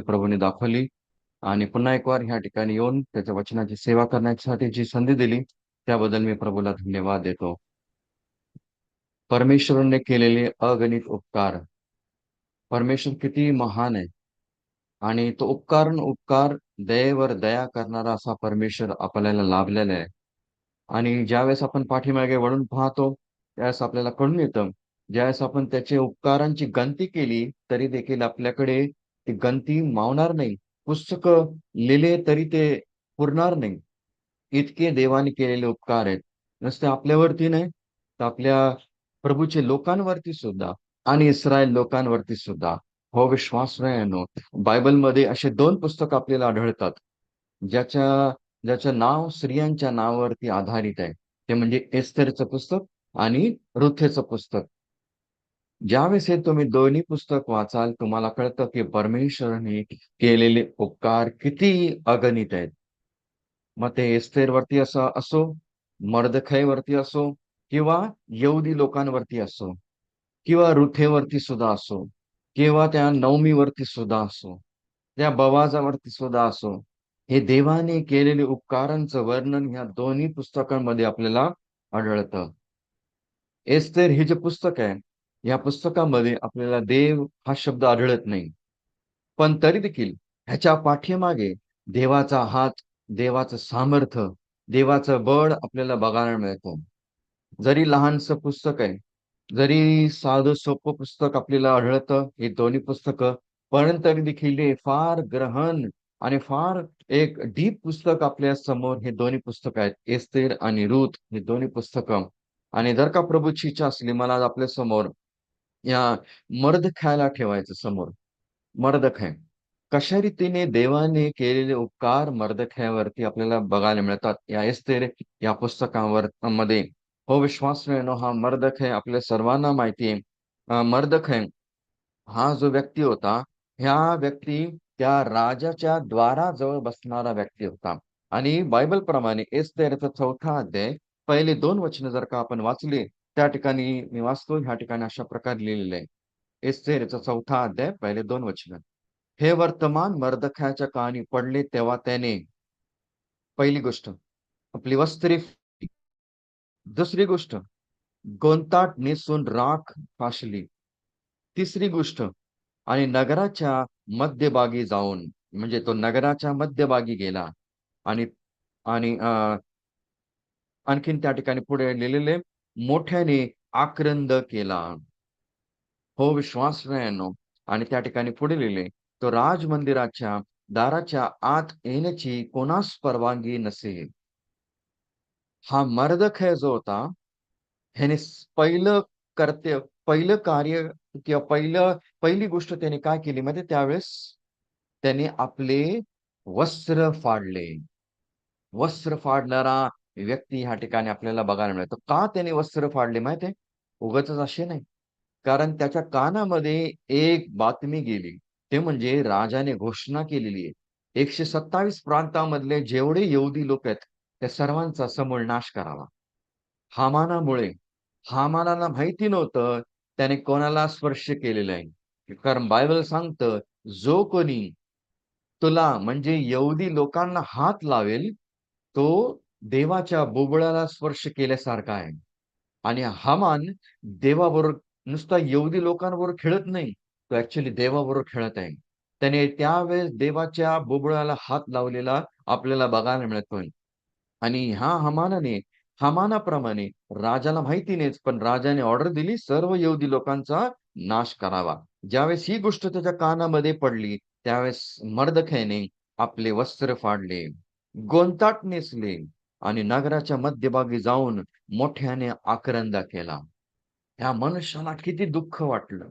प्रभूने दाखवली. आणि पुन्हा एक वार ह्या ठिकाणी येऊन त्याच्या वचनाची सेवा करण्यासाठी जी संधी दिली त्याबद्दल मी प्रभूला धन्यवाद देतो. परमेश्वरने केलेले अगणित उपकार. परमेश्वर किती महान आहे. आणि तो उपकार उपकार दयेवर दया करणारा असा परमेश्वर आपल्याला लाभलेला आहे. आणि ज्यावेळेस आपण पाठीमागे वळून पाहतो त्यावेळेस आपल्याला कळून येतं ज्यावेळेस आपण त्याचे उपकारांची गंती केली तरी देखील आपल्याकडे ती गंती मावणार नाही पुस्तक लिहिले तरी ते पुरणार नाही. इतके देवाने केलेले उपकार आहेत. नुसते आपल्यावरती नाही तर आपल्या प्रभूचे लोकांवरती सुद्धा आणि इस्रायल लोकांवरती सुद्धा. हो विश्वास नाही बायबलमध्ये असे दोन पुस्तक आपल्याला आढळतात. ज्याच्या ज्याचं नाव स्त्रियांच्या नावावरती आधारित आहे. ते म्हणजे एस्तरचं पुस्तक आणि रुथेचं पुस्तक. ज्यावेळेस हे तुम्ही दोन्ही पुस्तक वाचाल तुम्हाला कळतं की परमेश्वरने केलेले उपकार किती अगणित आहेत. मग ते एस्तेरवरती असं असो मर्दखैवरती असो किंवा यहुदी लोकांवरती असो किंवा रुथेवरती सुद्धा असो किंवा त्या नवमीवरती सुद्धा असो त्या बवाजावरती सुद्धा असो हे देवाने केलेले उपकारांचं वर्णन ह्या दोन्ही पुस्तकांमध्ये आपल्याला आढळतं. एस्तेर हे जे पुस्तक आहे या पुस्तकामध्ये आपल्याला देव हा शब्द आढळत नाही. पण तरी देखील ह्याच्या पाठीमागे देवाचा हात देवाचं सामर्थ्य देवाचं बळ आपल्याला बघायला मिळतं. जरी लहानसं पुस्तक आहे जरी साधं सोपं पुस्तक आपल्याला आढळतं हे दोन्ही पुस्तकं पण तरी देखील हे फार ग्रहण आणि फार एक डीप पुस्तक आपल्यासमोर हे दोन्ही पुस्तक आहेत. एस्तेर आणि रूत हे दोन्ही पुस्तकं. आणि जर का प्रभूची इच्छा असली मला आपल्यासमोर या मर्द ठेवायचं समोर. मर्द कशा रीतीने देवाने केलेले उपकार मर्दख्यावरती आपल्याला बघायला मिळतात? या एस्तेर या पुस्तकावर मध्ये हो विश्वास मिळणं हा मर्दखय आपल्या सर्वांना माहिती आहे. मर्दखय. हा जो व्यक्ती होता ह्या व्यक्ती त्या राजाच्या द्वाराजवळ बसणारा व्यक्ती होता. आणि बायबल प्रमाणे एस्तेरचा चौथा अध्याय पहिले दोन वचन जर का आपण वाचले त्या ठिकाणी मी वाचतो ह्या ठिकाणी अशा प्रकारे लिहिलेलं आहे एस्तेरचा चौथा अध्याय पहिले दोन वचन. हे वर्तमान मर्दख्याच्या कहाणी पडले तेव्हा त्याने पहिली गोष्ट आपली वस्त्री दुसरी गोष्ट गोंताट नेसून राख फाशली तिसरी गोष्ट आणि नगराच्या मध्यभागी जाऊन म्हणजे तो नगराच्या मध्यभागी गेला. आणि आणि आणखीन त्या ठिकाणी पुढे लिहिलेले मोठ्याने आक्रंद केला. हो विश्वास आणि त्या ठिकाणी पुढे लिहिले तो राज मंदिराच्या दाराच्या आत येण्याची कोणास परवानगी नसे हा मर्दखय जो होता. ह्याने पहिलं कर्त्य पहिलं कार्य किंवा पहिलं पहिली गोष्ट त्याने काय केली म्हणजे त्यावेळेस त्याने आपले वस्त्र फाडले. वस्त्र फाडणारा व्यक्ती ह्या ठिकाणी आपल्याला बघायला मिळतो का त्याने वस्त्र फाडले माहिती उगच असे नाही. कारण त्याच्या कानामध्ये एक बातमी गेली. ते म्हणजे राजाने घोषणा केलेली आहे. एकशे सत्तावीस प्रांतामधले जेवढे यहुदी लोक आहेत त्या सर्वांचा समूळ नाश करावा. हामानामुळे. हामानाला माहिती नव्हतं त्याने कोणाला स्पर्श केलेला आहे? कारण बायबल सांगतं जो कोणी तुला म्हणजे यहुदी लोकांना हात लावेल तो देवाच्या बोबळाला स्पर्श केल्यासारखा आहे. आणि हमान देवाबरोबर नुसता यहुदी लोकांबरोबर खेळत नाही तो ऍक्च्युली देवाबरोबर खेळत आहे. त्याने त्यावेळेस देवाच्या बोबळाला हात लावलेला आपल्याला बघायला मिळतोय. आणि ह्या हमानाने हमानाप्रमाणे राजाला माहिती नाहीच पण राजाने ऑर्डर दिली सर्व येऊदी लोकांचा नाश करावा. ज्यावेळेस ही गोष्ट त्याच्या कानामध्ये पडली त्यावेळेस मर्दखेने आपले वस्त्र फाडले गोंताट नेसले आणि नगराच्या मध्यभागी जाऊन मोठ्याने आक्रंदा केला. ह्या मनुष्याला किती दुःख वाटलं.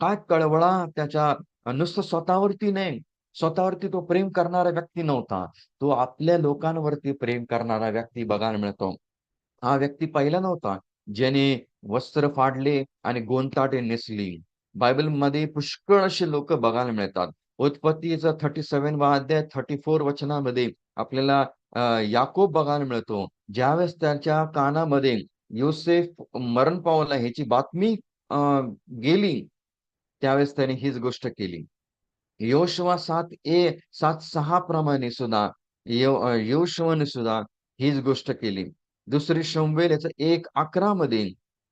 काय कळवळा त्याच्या नुसतं स्वतःवरती नाही. स्वतःवरती तो प्रेम करणारा व्यक्ती नव्हता. तो आपल्या लोकांवरती प्रेम करणारा व्यक्ती बघायला मिळतो. हा व्यक्ती पहिला नव्हता. ज्याने वस्त्र फाडले आणि गोंताटे नेसली. बायबलमध्ये पुष्कळ असे लोक बघायला मिळतात. उत्पत्तीचा थर्टी सेव्हन वा अध्याय थर्टी फोर वचनामध्ये आपल्याला याकोब बघायला मिळतो. ज्यावेळेस त्याच्या कानामध्ये युसेफ मरण पावला ह्याची बातमी गेली त्यावेळेस त्याने हीच गोष्ट केली. योशवा सात ए सात सहा प्रमाणे सुद्धा योशवाने सुद्धा हीच गोष्ट केली. दुसरी शंभेल याचं एक अकरा मध्ये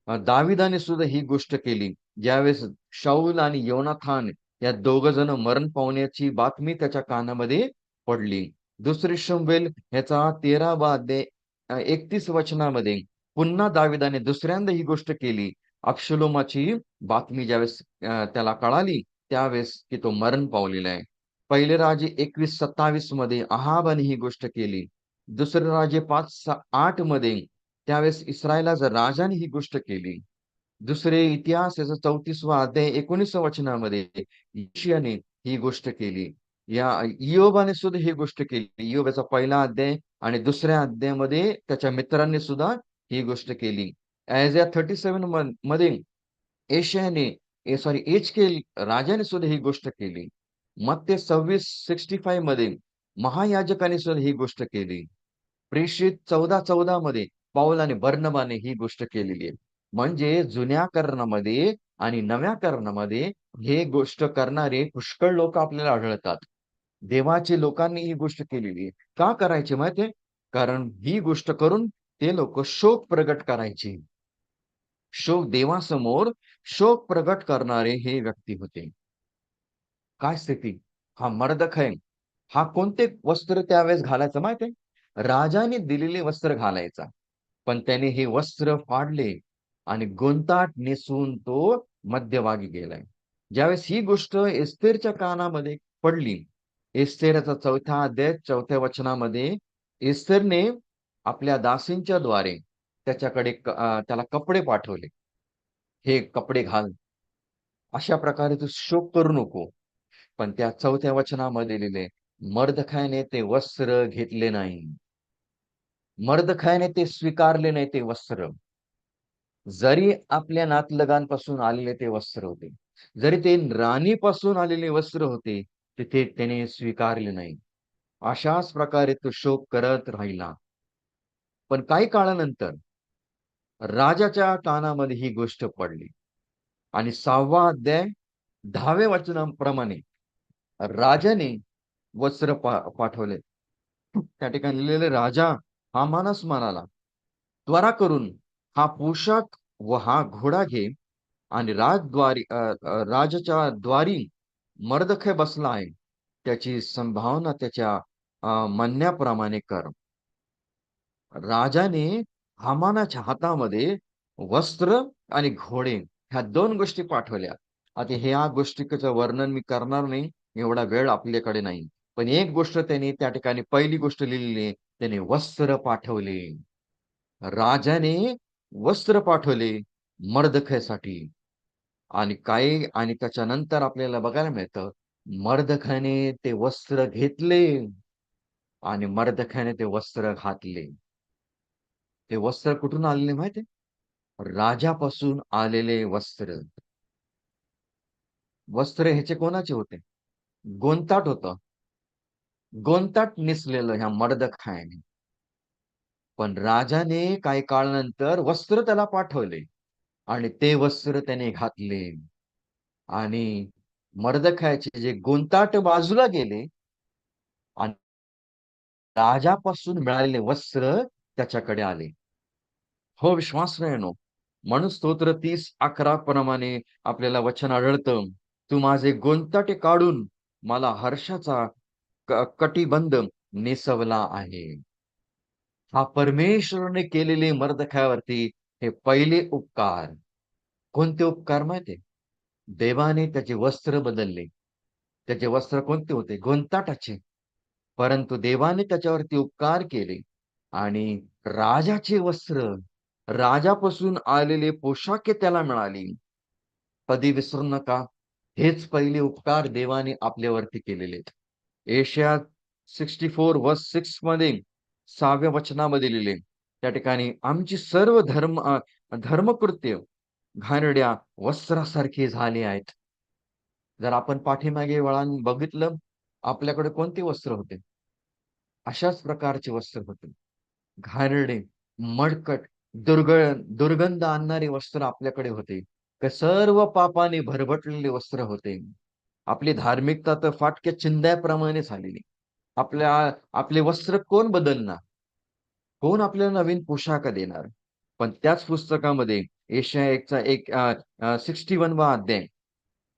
दाविदाने सुद्धा ही गोष्ट केली. ज्यावेळेस शाऊल आणि योनाथान या दोघ जण मरण पावण्याची बातमी त्याच्या कानामध्ये पडली. दुसरी शमवेल ह्याचा तेरावा अध्याय एकतीस वचनामध्ये पुन्हा दाविदाने दुसऱ्यांदा ही गोष्ट केली. अक्षलोमाची बातमी ज्यावेळेस त्याला कळाली त्यावेळेस की तो मरण पावलेला आहे. पहिले राजे एकवीस सत्तावीसमध्ये अहाबाने ही गोष्ट केली. दुसरे राजे पाच आठमध्ये त्यावेळेस इस्रायलाचा राजाने ही गोष्ट केली. दुसरे इतिहास याचा चौतीसवा अध्याय एकोणीस वचनामध्ये ईशियाने ही गोष्ट केली. या इयोबाने सुद्धा ही गोष्ट केली. इयोबाचा पहिला अध्याय आणि दुसऱ्या अध्यायामध्ये त्याच्या मित्रांनी सुद्धा ही गोष्ट केली. ऍज या थर्टी सेव्हनमध्ये एशियाने सॉरी एच के राजाने सुद्धा ही गोष्ट केली. मग ते सव्वीस सिक्स्टी फाईव्हमध्ये महायाजकाने सुद्धा ही गोष्ट केली. प्रेषित चौदा चौदा मध्ये पाऊल आणि बर्णबाने ही गोष्ट केलेली आहे. म्हणजे जुन्या कर्णामध्ये आणि नव्या कर्णामध्ये हे गोष्ट करणारे पुष्कळ लोक आपल्याला आढळतात. देवाचे लोकांनी ही गोष्ट केलेली आहे. का करायची माहितीये कारण ही गोष्ट करून ते लोक शोक प्रगट करायचे. शोक देवासमोर शोक प्रगट करणारे हे व्यक्ती होते. काय स्थिती? हा मर्दखय हा कोणते वस्त्र त्यावेळेस घालायचं माहितीये राजाने दिलेले वस्त्र घालायचा. पण त्याने हे वस्त्र फाडले आणि गोंताट नेसून तो मध्यभागी गेलाय. ज्यावेळेस ही गोष्ट एस्तेरच्या कानामध्ये पडली एस्तेरचा चौथ्या अध्याय चौथ्या वचनामध्ये इस्तेरने आपल्या दासींच्या द्वारे त्याच्याकडे त्याला कपडे पाठवले. हे कपडे घाल. अशा प्रकारे तू शोक करू नको. पण त्या चौथ्या वचनामध्ये लिहिले मर्दखायने ते वस्त्र घेतले नाही. मर्दखायने ते स्वीकारले नाही ते वस्त्र. जरी आपल्या नातलगांपासून आलेले ते वस्त्र होते. जरी ते राणीपासून आलेले वस्त्र होते तिथे त्याने स्वीकारले नाही. अशाच प्रकारे तो शोक करत राहिला. पण काही काळानंतर राजाच्या कानामध्ये ही गोष्ट पडली. आणि सहावा अध्याय दहाव्या वचनाप्रमाणे राजाने वस्त्र पा पाठवले. त्या ठिकाणी लिहिलेले राजा हा मानस म्हणाला त्वरा करून हा पोशाख व हा घोडा घे आणि राजद्वारी राजाच्या द्वारी मर्दखे बसला आहे त्याची संभावना त्याच्या म्हणण्याप्रमाणे कर. राजाने हमानाच्या हातामध्ये वस्त्र आणि घोडे ह्या दोन गोष्टी पाठवल्या. आता ह्या गोष्टीचं वर्णन मी करणार नाही एवढा वेळ आपल्याकडे नाही. पण एक गोष्ट त्याने त्या ठिकाणी पहिली गोष्ट लिहिलेली त्याने वस्त्र पाठवले. राजाने वस्त्र पाठवले मर्दखेसाठी. आणि काही आणि त्याच्यानंतर आपल्याला बघायला मिळतं मर्दखाने ते वस्त्र घेतले आणि मर्दखाने ते वस्त्र घातले. ते वस्त्र कुठून आलेले माहिती राजापासून आलेले वस्त्र. वस्त्र ह्याचे कोणाचे होते? गोंताट होत. गोंताट निसलेलं ह्या मर्द खायने पण राजाने काही काळानंतर वस्त्र त्याला पाठवले. आणि ते वस्त्र त्याने घातले. आणि मर्दखायचे जे गोंताट बाजूला गेले आणि राजापासून मिळालेले वस्त्र त्याच्याकडे आले. हो विश्वास नो म्हणून स्तोत्र तीस अकरा प्रमाणे आपल्याला वचन आढळतं. तू माझे गोंताटे काढून मला हर्षाचा कटिबंध नेसवला आहे. हा परमेश्वरने केलेले मर्दखावरती हे पहिले उपकार. कोणते उपकार माहिती देवाने त्याचे वस्त्र बदलले. त्याचे वस्त्र कोणते होते? गोंताटाचे. परंतु देवाने त्याच्यावरती उपकार केले आणि राजाचे वस्त्र राजापासून आलेले पोशाखे त्याला मिळाली. कधी विसरू नका. हेच पहिले उपकार देवाने आपल्यावरती केलेले एशिया सिक्स्टी फोर व सिक्समध्ये सहाव्या वचनामध्ये लिहिले. त्या ठिकाणी आमची सर्व धर्म धर्मकृत्य घाणड्या वस्त्रासारखी झाली आहेत. जर आपण पाठीमागे वळान बघितलं आपल्याकडे कोणते वस्त्र होते? अशाच प्रकारचे वस्त्र होते. घाणडे मडकट दुर्ग दुर्गंध आणणारे वस्त्र आपल्याकडे होते. सर्व पापाने भरभटलेले वस्त्र होते. आपली धार्मिकता तर फाटक्या चिंध्याप्रमाणे झालेली. आपल्या आपले वस्त्र कोण बदलणार? कोण आपल्याला नवीन पोशाख देणार? पण त्याच पुस्तकामध्ये एशिया एकचा एक सिक्स्टी वन वा अध्याय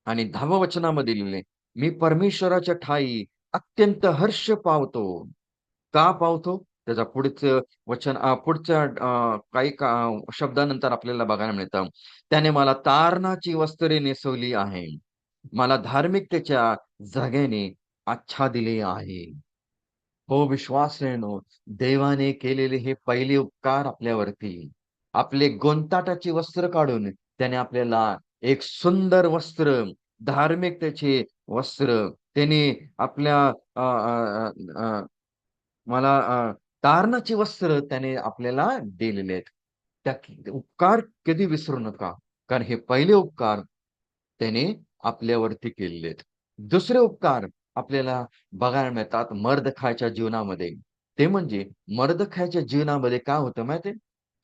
आणि दहाव्या वचनामध्ये लिहिले मी परमेश्वराच्या ठाई अत्यंत हर्ष पावतो. का पावतो? त्याचा पुढचं वचन पुढच्या काही का शब्दानंतर आपल्याला बघायला मिळतं. त्याने मला तारणाची वस्त्रे नेसवली आहे. मला धार्मिकतेच्या जागेने आच्छा दिली आहे. हो विश्वास रेणू देवाने केलेले हे पहिले उपकार आपल्यावरती. आपले गोंताटाचे वस्त्र काढून त्याने आपल्याला एक सुंदर वस्त्र धार्मिकतेचे वस्त्र त्याने आपल्या मला तारणाची वस्त्र त्याने आपल्याला दिलेले आहेत. त्या उपकार कधी विसरू नका कारण हे पहिले उपकार त्याने आपल्यावरती केलेले आहेत. दुसरे उपकार आपल्याला बघायला मिळतात मर्दखाच्या जीवनामध्ये. ते म्हणजे मर्दखाच्या जीवनामध्ये काय होतं माहितीये?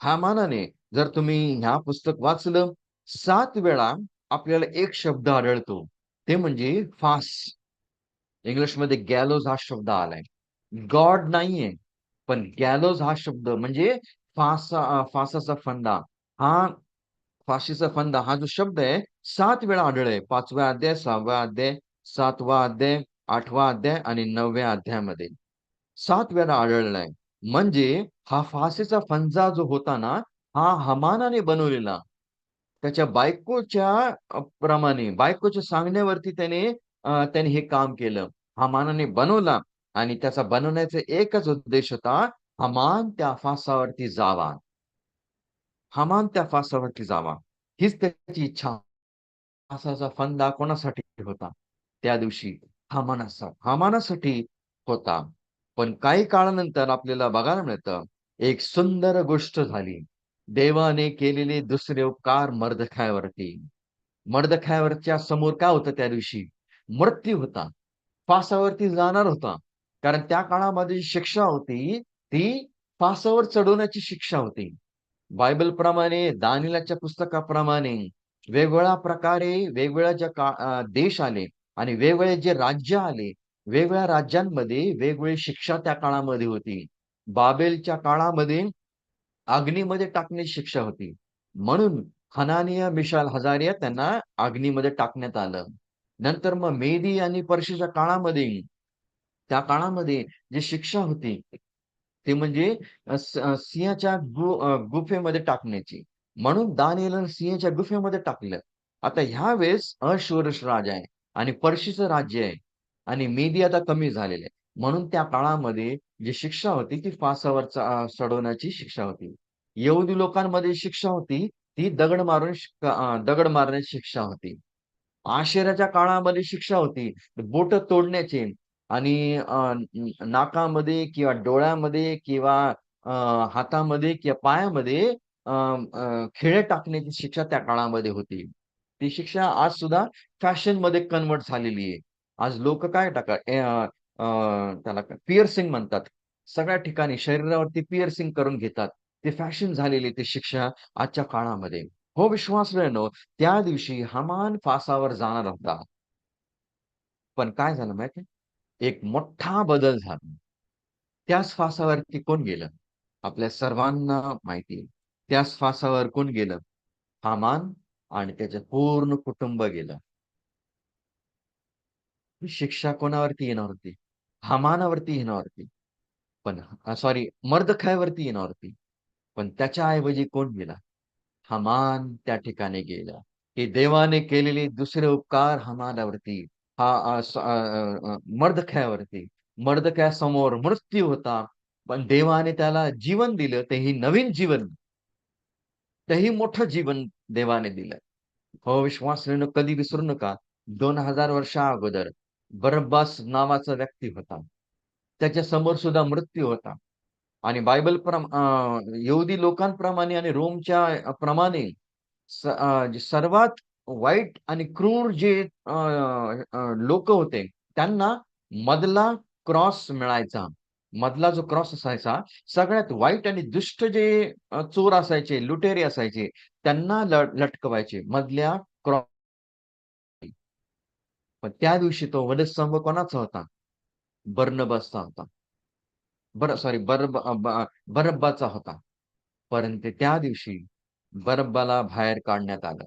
हा मानाने जर तुम्ही ह्या पुस्तक वाचलं सात वेळा आपल्याला एक शब्द आढळतो. ते म्हणजे फास. इंग्लिशमध्ये गॅलोज हा शब्द आलाय. गॉड नाहीये पण गॅलोज हा शब्द म्हणजे फासा फासाचा फंदा. हा फाशीचा फंदा हा जो शब्द आहे सात वेळा आढळ पाचव्या अध्याय सहाव्या अध्याय सातवा अध्याय आठवा अध्याय आणि नवव्या अध्यायामध्ये. सात वेळा आढळलाय. म्हणजे हा फासेचा फंजा जो होता ना हा हमानाने बनवलेला. त्याच्या बायकोच्या प्रमाणे बायकोच्या सांगण्यावरती त्याने त्याने हे काम केलं. हमानाने बनवला आणि त्याचा बनवण्याचा एकच उद्देश होता हमान त्या फासावरती जावा. हमान त्या फासावरती जावा. हीच त्याची इच्छा. फासाचा फंदा कोणासाठी होता? त्या दिवशी. हमानाचा हमानासाठी होता. पण काही काळानंतर आपल्याला बघायला मिळतं एक सुंदर गोष्ट झाली. देवाने केलेले दुसरे उपकार मर्दखायावरती. मर्दखायावरच्या समोर काय होतं त्या दिवशी? मृत्यू होता. फासावरती जाणार होता. कारण त्या काळामध्ये शिक्षा होती ती फासावर चढवण्याची शिक्षा होती. बायबल प्रमाणे दानिलाच्या पुस्तकाप्रमाणे वेगवेगळ्या प्रकारे वेगवेगळ्या ज्या का देश आले आणि वेगवेगळे जे राज्य आले वेगवेगळ्या राज्यांमध्ये वेगवेगळी शिक्षा त्या काळामध्ये होती. बाबेलच्या काळामध्ये अग्नीमध्ये टाकण्याची शिक्षा होती. म्हणून हनानिया मिशाल हजारिया त्यांना अग्नीमध्ये टाकण्यात आलं. नंतर मग मेदी आणि परशीच्या काळामध्ये त्या काळामध्ये जी शिक्षा होती ते म्हणजे सिंहाच्या गु गुफेमध्ये टाकण्याची. म्हणून दानियल सिंहाच्या गुफेमध्ये टाकलं. आता ह्या वेळेस अशोरश राजा आहे. आणि परशीचं राज्य आहे. आणि मेदी आता कमी झालेले आहे. म्हणून त्या काळामध्ये जी शिक्षा होती ती फासावर चढवण्याची शिक्षा होती. येऊदी लोकांमध्ये शिक्षा होती ती दगड मारून दगड मारण्याची शिक्षा होती. आशेराच्या काळामध्ये शिक्षा होती. बोट तोडण्याची आणि नाकामध्ये किंवा डोळ्यामध्ये किंवा हातामध्ये किंवा पायामध्ये खेळ टाकण्याची शिक्षा त्या काळामध्ये होती. ती शिक्षा आज सुद्धा फॅशनमध्ये कन्वर्ट झालेली आहे. आज लोक काय टाका त्याला पिअर्सिंग म्हणतात. सगळ्या ठिकाणी शरीरावरती पिअर्सिंग करून घेतात. ते फॅशन झालेली ती शिक्षा आजच्या काळामध्ये. हो विश्वास नो त्या दिवशी हमान फासावर जाणार होता. पण काय झालं माहिती एक मोठा बदल झाला. त्याच फासावरती कोण गेलं? आपल्या सर्वांना माहिती त्याच फासावर कोण गेलं? हामान आणि त्याचं पूर्ण कुटुंब गेलं. शिक्षा कोणावरती येणार होती? हमानावरती येणार होती. पण सॉरी मर्दखायवरती येणार होती. पण त्याच्या ऐवजी कोण गेला? हमान त्या ठिकाणी गेला. की देवाने केलेले दुसरे उपकार हमानावरती. हा मर्दख्यावरती. समोर मृत्यू होता. पण देवाने त्याला जीवन दिलं. तेही नवीन जीवन. तेही मोठं जीवन देवाने दिलं हो विश्वास कधी विसरू नका. दोन हजार वर्षा अगोदर बरब्बास नावाचा व्यक्ती होता. त्याच्यासमोर सुद्धा मृत्यू होता. आणि बायबल यहुदी लोकांप्रमाणे आणि रोमच्या प्रमाणे सर्वात वाईट आणि क्रूर जे लोक होते त्यांना मधला क्रॉस मिळायचा. मधला जो क्रॉस असायचा सगळ्यात वाईट आणि दुष्ट जे चोर असायचे लुटेरे असायचे त्यांना लटकवायचे मधल्या क्रॉस पण त्या दिवशी तो वधस्तंभ कोणाचा होता? बर्नबसचा होता. बर सॉरी बरब बरब्बाचा होता. परंतु त्या दिवशी बरब्बाला बाहेर काढण्यात आलं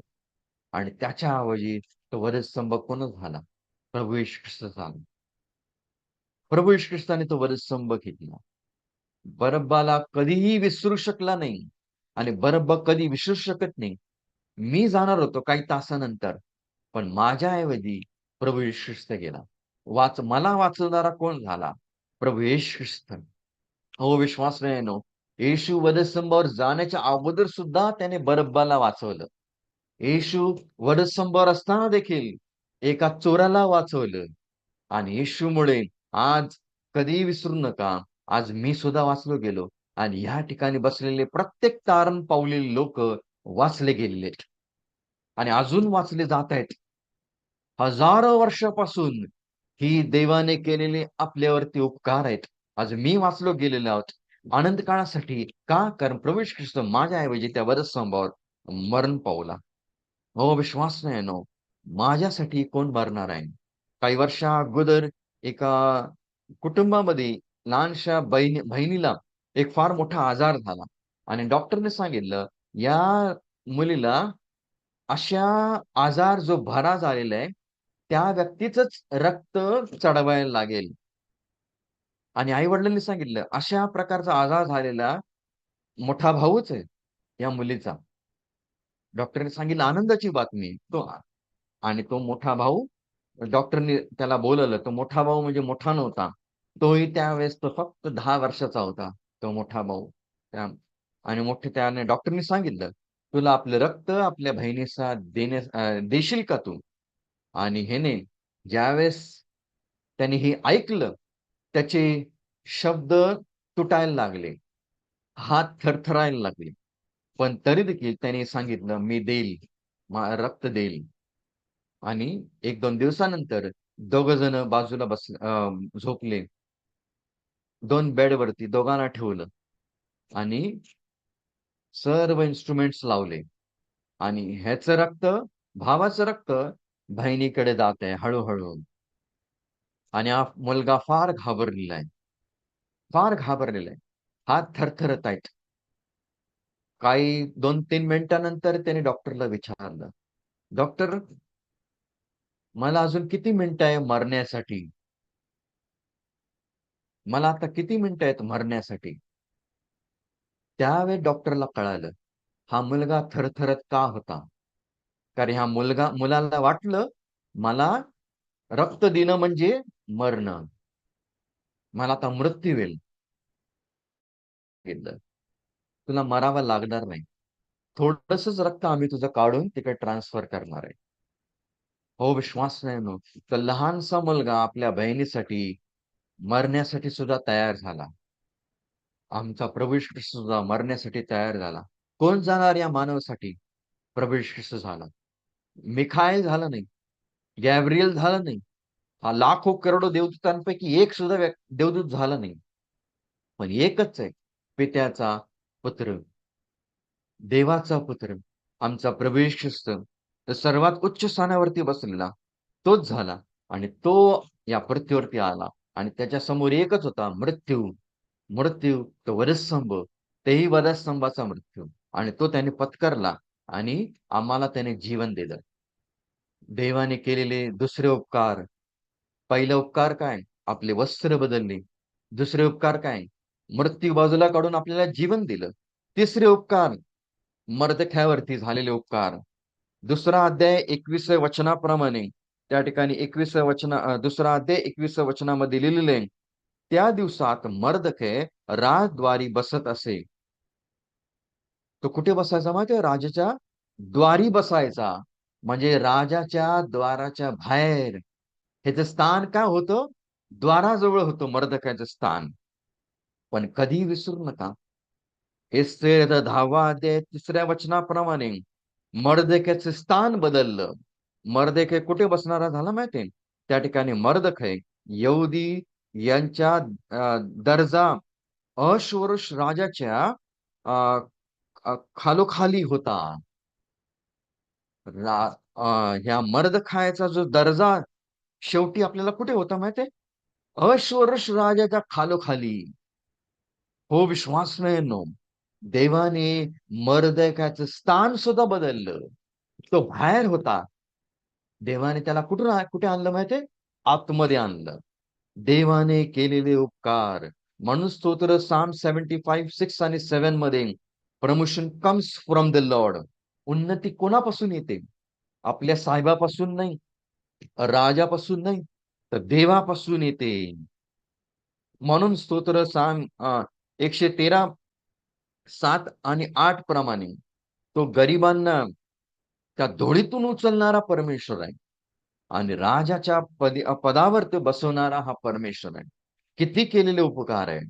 आणि त्याच्या ऐवजी तो वधस्तंभ कोण झाला? प्रभू ख्रिस्त झाला. प्रभू ख्रिस्ताने तो वधस्तंभ घेतला बरब्बाला कधीही विसरू शकला नाही आणि बरब्बा कधी विसरू शकत नाही. मी जाणार होतो काही तासानंतर पण माझ्याऐवजी प्रभू ख्रिस्त गेला. वाच मला वाचवणारा कोण झाला? प्रभू येश ख्रिस्त हो विश्वास नाही नो येशू वधस्तंभावर जाण्याच्या अगोदर सुद्धा त्याने बरब्बाला वाचवलं. येशू वधस्तंभावर असताना देखील एका चोराला वाचवलं. आणि येशूमुळे आज कधीही विसरू नका. आज मी सुद्धा वाचलो गेलो आणि या ठिकाणी बसलेले प्रत्येक तारण पावलेले लोक वाचले गेलेले आणि अजून वाचले जात आहेत. हजारो वर्षापासून ही देवाने केलेले आपल्यावरती उपकार आहेत. आज मी वाचलो गेलेलो आहोत. आनंद काळासाठी का कारण प्रवेश ख्रिस्त माझ्याऐवजी त्या वधस्तंभावर मरण पावला? हो विश्वास नाही नो माझ्यासाठी कोण मरणार आहे? काही वर्षा अगोदर एका कुटुंबामध्ये लहानशा बहिणी बहिणीला एक फार मोठा आजार झाला. आणि डॉक्टरने सांगितलं या मुलीला अशा आजार जो भरा झालेला आहे त्या व्यक्तीच रक्त चढवायला लागेल. आणि आई वडिलांनी सांगितलं अशा प्रकारचा आजार झालेला मोठा भाऊच आहे या मुलीचा. डॉक्टरने सांगितलं आनंदाची बातमी तो आणि तो मोठा भाऊ डॉक्टरनी त्याला बोलवलं तो मोठा भाऊ म्हणजे मोठा नव्हता. तोही त्यावेळेस तो फक्त दहा वर्षाचा होता तो मोठा भाऊ. त्या आणि मोठे त्याने डॉक्टरनी सांगितलं तुला आपलं रक्त आपल्या बहिणीचा देण्या देशील का तू? आणि हेने ज्यावेळेस त्याने हे ऐकलं त्याचे शब्द तुटायला लागले हात थरथरायला लागले. पण तरी देखील त्याने सांगितलं मी देईल रक्त देईल. आणि एक दोन दिवसानंतर दोघ जण बाजूला बस झोपले. दोन बेडवरती दोघांना ठेवलं आणि सर्व इन्स्ट्रुमेंट्स लावले. आणि ह्याचं रक्त भावाचं रक्त बहिणीकडे जात आहे हळूहळू. आणि हा मुलगा फार घाबरलेला आहे. फार घाबरलेला आहे. हात थरथरत आहेत. काही दोन तीन मिनिटानंतर त्याने डॉक्टरला विचारलं. डॉक्टर मला अजून किती मिनिटं आहे मरण्यासाठी? मला आता किती मिनिटं आहेत मरण्यासाठी? त्यावेळी डॉक्टरला कळालं हा मुलगा थरथरत का होता? कारण ह्या मुलगा मुलाला वाटलं मला रक्त देणं म्हणजे मरणं. मला आता मृत्यू होईल तुला मरावा लागणार नाही. थोडसच रक्त आम्ही तुझं काढून तिकडे ट्रान्सफर करणार आहे. हो विश्वास नाही नो तर लहानसा मुलगा आपल्या बहिणीसाठी मरण्यासाठी सुद्धा तयार झाला. आमचा प्रभू सुद्धा मरण्यासाठी तयार झाला. कोण जाणार या मानवासाठी? प्रभू झाला. मिखायल झाला नाही. गॅब्रियल झाला नाही. हा लाखो करोडो देवदूतांपैकी एक सुद्धा देवदूत झाला नाही. पण एकच आहे पित्याचा पुत्र. देवाचा पुत्र. आमचा प्रवेश तर सर्वात उच्च स्थानावरती बसलेला तोच झाला आणि तो या पृथ्वीवरती आला आणि त्याच्यासमोर एकच होता मृत्यू. मृत्यू तो वधस्तंभ तेही वधस्तंभाचा मृत्यू आणि तो त्याने पत्करला आणि आम्हाला त्याने जीवन दिलं. देवाने केलेले दुसरे उपकार. पहिला उपकार काय? आपले वस्त्र बदलले दुसरे उपकार काय? मृत्यू बाजूला काढून आपल्याला जीवन दिलं. तिसरे उपकार मर्दख्यावरती झालेले उपकार. दुसरा अध्याय एकवीस वचनाप्रमाणे. त्या ठिकाणी एकवीस वचना दुसरा अध्याय एकवीस वचनामध्ये लिहिलेले त्या दिवसात मर्दके राजद्वारी बसत असे. तो कुठे बसायचा माहिती राजाच्या द्वारी बसायचा. म्हणजे राजाच्या द्वाराच्या बाहेर. ह्याचं स्थान काय होतं? द्वाराजवळ होतं मर्दकाचं स्थान. पण कधी विसरू नका. हे दहावा अध्याय तिसऱ्या वचनाप्रमाणे. मर्दकेचं स्थान बदललं. मर्दके कुठे बसणारा झाला माहिती त्या ठिकाणी मर्दखय यहुदी यांच्या दर्जा अश्वरुष राजाच्या खालोखाली होता. ह्या मर्द खायचा जो दर्जा शेवटी आपल्याला कुठे होता माहिती अश्वरुष राजाच्या खालोखाली. हो विश्वास नो देवाने मर्दकाचं स्थान सुद्धा बदललं. तो बाहेर होता. देवाने त्याला कुठून कुठे आणलं माहितीये आतमध्ये आणलं. देवाने केलेले उपकार. म्हणून स्तोत्र साम सेव्हन्टी फाईव्ह सिक्स आणि सेव्हनमध्ये promotion comes from the lord उन्नती कोणापासून येते? आपल्या साहेबापासून नाही. राजापासून नाही. तर देवापासून येते. म्हणून स्तोत्र साम एकशे तेरा सात आणि आठ प्रमाणे. तो गरिबांना त्या धोळीतून उचलणारा परमेश्वर आहे. आणि राजाच्या पदी पदावर ते बसवणारा हा परमेश्वर आहे. किती केलेले उपकार आहे.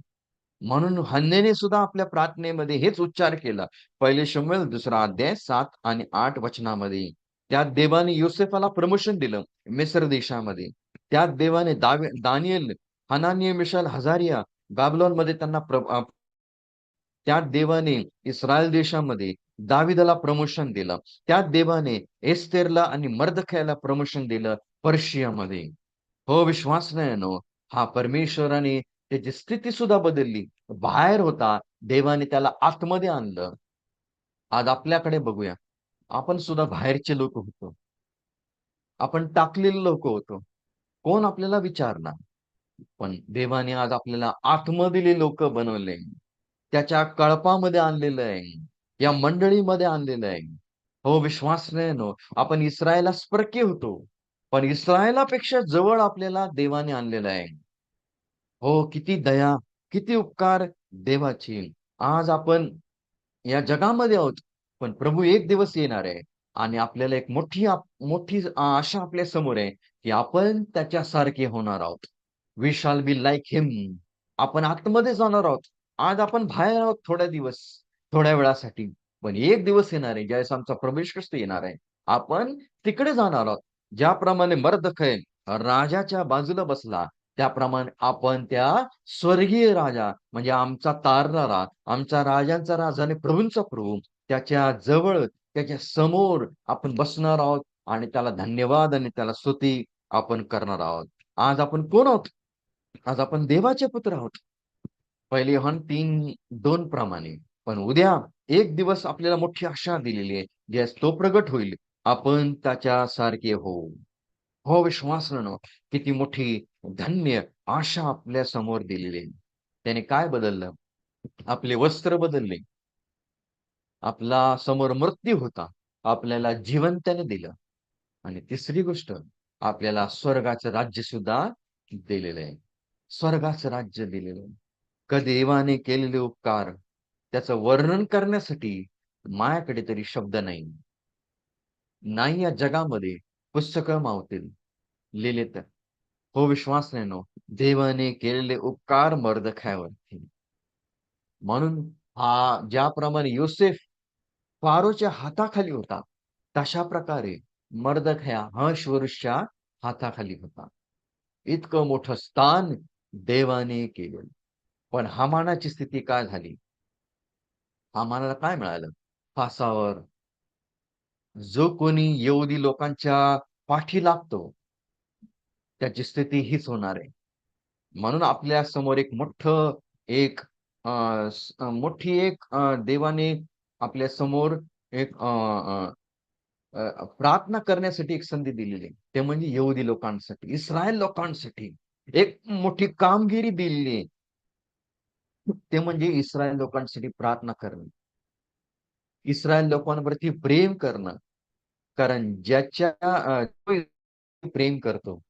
म्हणून हन्नेने सुद्धा आपल्या प्रार्थनेमध्ये हेच उच्चार केला. पहिले शंभर दुसरा अध्याय सात आणि आठ वचनामध्ये. त्यात देवाने युसेफाला प्रमोशन दिलं मिस्र देशामध्ये. त्यात देवाने दावे दानियल हनानिय मिशाल हजारिया बॅबलॉनमध्ये त्यांना त्यात देवाने इस्रायल देशामध्ये दाविदाला प्रमोशन दिलं. त्यात देवाने एस्तेरला आणि मर्दख्याला प्रमोशन दिलं पर्शियामध्ये. हो विश्वास नाही हा परमेश्वराने त्याची स्थिती सुद्धा बदलली. बाहेर होता देवाने त्याला आतमध्ये आणलं. आज आपल्याकडे बघूया. आपण सुद्धा बाहेरचे लोक होतो. आपण टाकलेले लोक होतो. कोण आपल्याला विचारणार? पण देवाने आज आपल्याला आतमधील लोक बनवले. त्याच्या कळपामध्ये आणलेलं आहे. या मंडळीमध्ये आणलेलं आहे. हो विश्वास नो. आपण इस्रायला स्पर्की होतो. पण इस्रायलापेक्षा जवळ आपल्याला देवाने आणलेलं आहे. हो किती दया किती उपकार देवाची. आज आपण या जगामध्ये आहोत पण प्रभू एक दिवस येणार आहे. आणि आपल्याला एक मोठी मोठी आशा आपल्यासमोर आहे की आपण त्याच्यासारखे होणार आहोत. वी शाल बी लाईक हिम आपण आतमध्ये जाणार आहोत. आज आपण बाहेर आहोत थोड्या दिवस थोड्या वेळासाठी. पण एक दिवस येणार आहे ज्यावेळेस आमचा प्रवेश कष्ट येणार आहे. आपण तिकडे जाणार आहोत ज्याप्रमाणे मर्दखय राजाच्या बाजूला बसला त्याप्रमाणे आपण त्या स्वर्गीय राजा म्हणजे आमचा तारणारा आमचा राजांचा राजा आणि प्रभूंचा प्रभू त्याच्याजवळ त्याच्यासमोर आपण बसणार आहोत आणि त्याला धन्यवाद आणि त्याला स्तुती आपण करणार आहोत. आज आपण कोण आहोत? आज आपण देवाचे पुत्र आहोत. पहिले हन तीन दोन प्रमाणे. पण उद्या एक दिवस आपल्याला मोठी आशा दिलेली आहे ज्यास तो प्रगट होईल. आपण त्याच्या सारखे होऊ. हो विश्वास किती मोठी धन्य आशा आपल्यासमोर दिलेली आहे. त्याने काय बदललं? आपले वस्त्र बदलले. आपला समोर मृत्यू होता. आपल्याला जीवन त्याने दिलं. आणि तिसरी गोष्ट आपल्याला स्वर्गाचं राज्य सुद्धा दिलेलं आहे. स्वर्गाचं राज्य दिलेलं आहे. देवाने केलेले उपकार त्याचं वर्णन करण्यासाठी मायाकडे तरी शब्द नाही. नाही या जगामध्ये पुस्तक मावतील लिहिले तर हो विश्वास नाही नो देवाने केलेले उपकार मर्दख्यावरती. म्हणून हा ज्याप्रमाणे योसेफ फारोच्या हाताखाली होता तशा प्रकारे मर्दखया हर्षवरुषच्या हाताखाली होता. इतकं मोठं स्थान देवाने केलं पण हमानाची स्थिती काय झाली? हमानाला काय मिळालं? फासावर. जो कोणी येऊदी लोकांच्या पाठी लागतो त्याची स्थिती हीच होणार आहे. म्हणून आपल्यासमोर एक मोठ एक मोठी एक देवाने आपल्यासमोर एक प्रार्थना करण्यासाठी एक संधी दिलेली आहे. ते म्हणजे येऊदी लोकांसाठी इस्रायल लोकांसाठी एक मोठी कामगिरी दिलेली आहे. ते म्हणजे इस्रायल लोकांसाठी प्रार्थना करणं. इस्रायल लोकांवरती प्रेम करणं. कारण ज्याच्या प्रेम करतो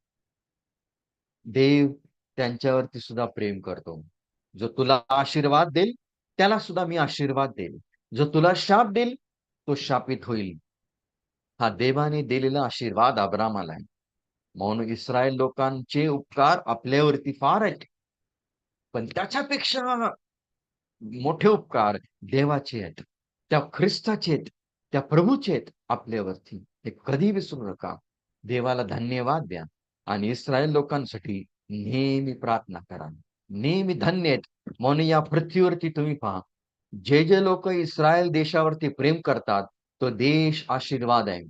देव त्यांच्यावरती सुद्धा प्रेम करतो. जो तुला आशीर्वाद देईल त्याला सुद्धा मी आशीर्वाद देईल. जो तुला शाप देईल तो शापित होईल. हा देवाने दिलेला आशीर्वाद अब्रामाला आहे. म्हणून इस्रायल लोकांचे उपकार आपल्यावरती फार आहेत. पण त्याच्यापेक्षा मोठे उपकार देवाचे आहेत. त्या ख्रिस्ताचे आहेत. त्या प्रभूचे आहेत आपल्यावरती. हे कधी विसरू नका. देवाला धन्यवाद द्या आणि इस्रायल लोकांसाठी नेहमी प्रार्थना करा. नेहमी धन्य आहेत. म्हणून या पृथ्वीवरती तुम्ही पहा. जे जे लोक इस्रायल देशावरती प्रेम करतात तो देश आशीर्वाद आहे.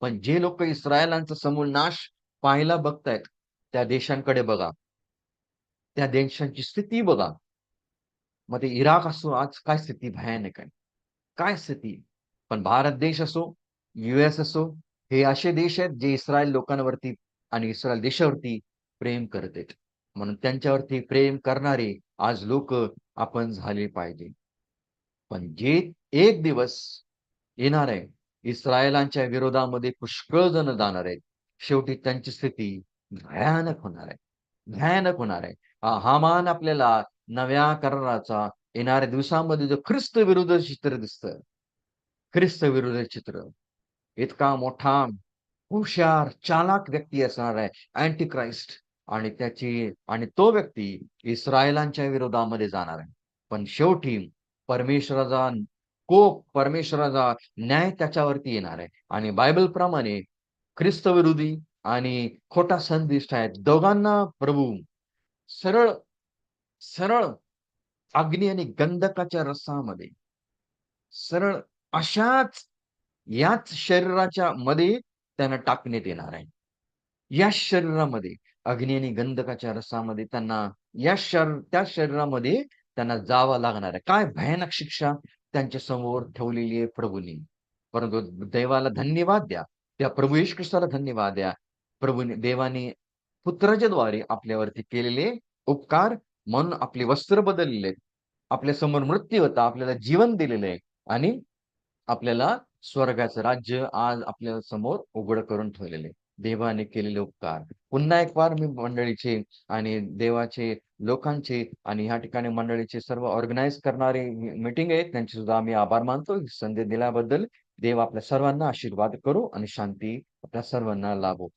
पण जे लोक इस्रायलांचा समूळ नाश पाहायला बघतायत, त्या देशांकडे बघा. त्या देशांची स्थिती बघा. मग ते इराक असो, आज काय स्थिती भयानक आहे. काय स्थिती? पण भारत देश असो, युएस असो, हे असे देश आहेत जे इस्रायल लोकांवरती आणि इस्रायल देशावरती प्रेम करत आहेत. म्हणून त्यांच्यावरती प्रेम करणारे आज लोक आपण झाले पाहिजे. पण जे एक दिवस येणार आहे, इस्रायलांच्या विरोधामध्ये पुष्कळ जण जाणार आहेत. शेवटी त्यांची स्थिती भयानक होणार आहे. भयानक होणार आहे. हा हामान आपल्याला नव्या कराराचा येणाऱ्या दिवसामध्ये जो ख्रिस्त विरुद्ध चित्र दिसत ख्रिस्त विरुद्ध चित्र. इतका मोठा, हुशार, चालाक व्यक्ती असणार आहे अँटी क्राइस्ट आणि त्याची आणि तो व्यक्ती इस्रायलांच्या विरोधामध्ये जाणार आहे. पण शेवटी परमेश्वराचा कोप, परमेश्वराचा न्याय त्याच्यावरती येणार आहे आणि बायबलप्रमाणे ख्रिस्त विरोधी आणि खोटा संदिष्ट आहेत. दोघांना प्रभू सरळ, सरळ अग्नी आणि गंधकाच्या रसामध्ये सरळ अशाच याच शरीराच्या मध्ये त्यांना टाकण्यात येणार आहे. या शरीरामध्ये अग्नी आणि गंधकाच्या रसामध्ये त्यांना या शर त्या शरीरामध्ये त्यांना जावं लागणार आहे. काय भयानक शिक्षा त्यांच्यासमोर ठेवलेली आहे प्रभूंनी. परंतु देवाला धन्यवाद द्या. त्या प्रभू येशू ख्रिस्ताला धन्यवाद द्या. प्रभूने देवाने पुत्राच्याद्वारे आपल्यावरती केलेले उपकार म्हणून आपले वस्त्र बदललेले आपल्यासमोर मृत्यू होता, आपल्याला जीवन दिलेलं आहे आणि आपल्याला स्वर्गाचं राज्य आज आपल्यासमोर उघड करून ठेवलेले देवाने केलेले उपकार. पुन्हा एक वार मी मंडळीचे आणि देवाचे लोकांचे आणि ह्या ठिकाणी मंडळीचे सर्व ऑर्गनाईज करणारे मीटिंग आहेत, त्यांचे सुद्धा आम्ही आभार मानतो. संधी दिल्याबद्दल देव आपल्या सर्वांना आशीर्वाद करू आणि शांती आपल्या सर्वांना लाभो.